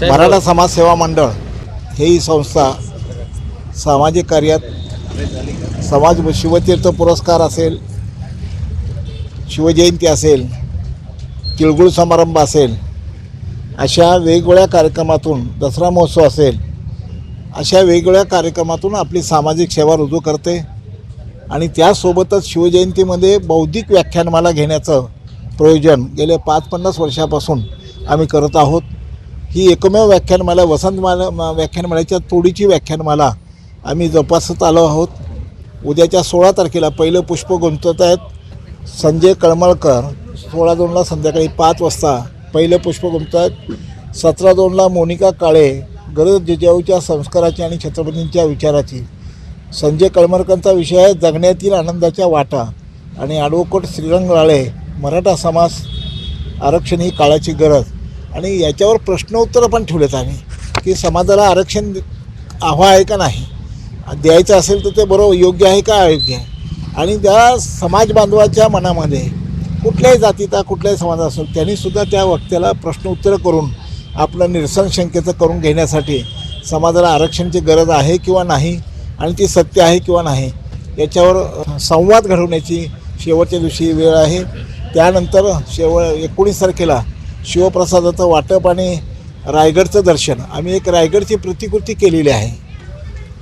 मराठा समाज सेवा मंडळ हे ही संस्था सामाजिक कार्यात समाज शिवतीर्थ पुरस्कार असेल शिवजयंती असेल तिळगुळ समारंभ असेल अशा वेगवेगळ्या कार्यक्रमातून दसरा महोत्सव असेल अशा वेगवेगळ्या कार्यक्रमातून आपली सामाजिक सेवा रुजू करते आणि त्यासोबतच शिवजयंतीमध्ये बौद्धिक व्याख्यानमाला घेण्याचं प्रयोजन गेल्या पाच पन्नास वर्षापासून आम्ही करत आहोत. ही एकमेव व्याख्यानमाला वसंतमाला म- व्याख्यानमालेच्या तोडीची व्याख्यानमाला आम्ही जोपासत आलो आहोत. उद्याच्या सोळा तारखेला पहिलं पुष्प गुंतवत आहेत. संजय कळमळकर सोळा दोनला संध्याकाळी पाच वाजता पहिलं पुष्प गुंतवत आहेत. सतरा दोनला मोनिका काळे गरज जिजाऊच्या संस्काराची आणि छत्रपतींच्या विचाराची. संजय कळमळकरचा विषय आहे जगण्यातील आनंदाच्या वाटा आणि ॲडव्होकेट श्रीरंग राळे मराठा समाज आरक्षण ही काळाची गरज. आणि याच्यावर प्रश्नोत्तरं पण ठेवलेत आम्ही की समाजाला आरक्षण हवं आहे का नाही? द्यायचं असेल तर ते बरोबर योग्य आहे का अयोग्य आहे? आणि त्या समाज बांधवाच्या मनामध्ये कुठल्याही जातीचा कुठल्याही समाज असेल त्यांनीसुद्धा त्या वक्त्याला प्रश्न उत्तर करून आपलं निरसन शंकेचं करून घेण्यासाठी समाजाला आरक्षणची गरज आहे किंवा नाही? आणि ती सत्य आहे किंवा नाही? याच्यावर संवाद घडवण्याची शेवटच्या दिवशी वेळ आहे. त्यानंतर शेव एकोणीस तारखेला शिवप्रसादाचं वाटप आणि रायगडचं दर्शन. आम्ही एक रायगडची प्रतिकृती केलेली आहे.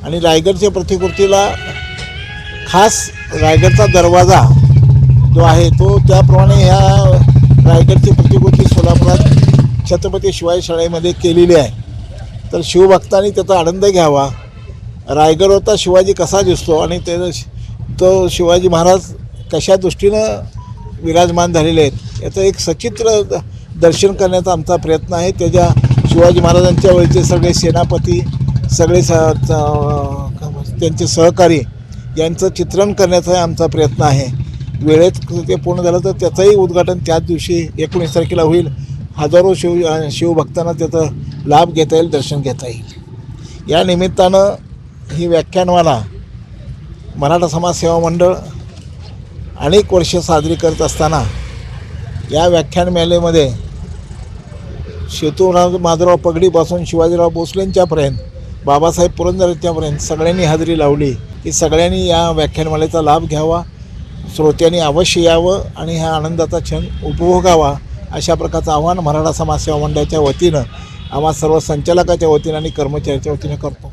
आणि रायगडच्या प्रतिकृतीला खास रायगडचा दरवाजा जो आहे तो त्याप्रमाणे ह्या रायगडची प्रतिकृती सोलापुरात छत्रपती शिवाजी शाळेमध्ये केलेली आहे. तर शिवभक्तांनी त्याचा आनंद घ्यावा. रायगड होता शिवाजी कसा दिसतो आणि ते तो शिवाजी महाराज कशा दृष्टीनं विराजमान झालेले आहेत याचं एक सचित्र दर्शन करण्याचा आमचा प्रयत्न आहे. त्याच्या शिवाजी महाराजांच्या वेळचे सगळे सेनापती सगळे स त्यांचे सहकारी यांचं चित्रण करण्याचा आमचा प्रयत्न आहे. वेळेत ते पूर्ण झालं तर त्याचंही उद्घाटन त्याच दिवशी एकोणीस तारखेला होईल. हजारो शिव शिवभक्तांना त्याचा लाभ घेता येईल दर्शन घेता येईल. या निमित्तानं ही व्याख्यानमाला मराठा समाज सेवा मंडळ अनेक वर्ष साजरी करत असताना या व्याख्यानमालेमध्ये शेतूराव माधवराव पगडीपासून शिवाजीराव भोसलेंच्यापर्यंत बाबासाहेब पुरंदरच्यापर्यंत सगळ्यांनी हजेरी लावली. की सगळ्यांनी या व्याख्यानमालेचा लाभ घ्यावा श्रोत्यांनी अवश्य यावं आणि ह्या आनंदाचा क्षण उपभोगावा अशा प्रकारचं आव्हान मराठा समाज सेवा मंडळाच्या वतीनं आम्हा सर्व संचालकाच्या वतीनं आणि कर्मचाऱ्याच्या वतीनं करतो.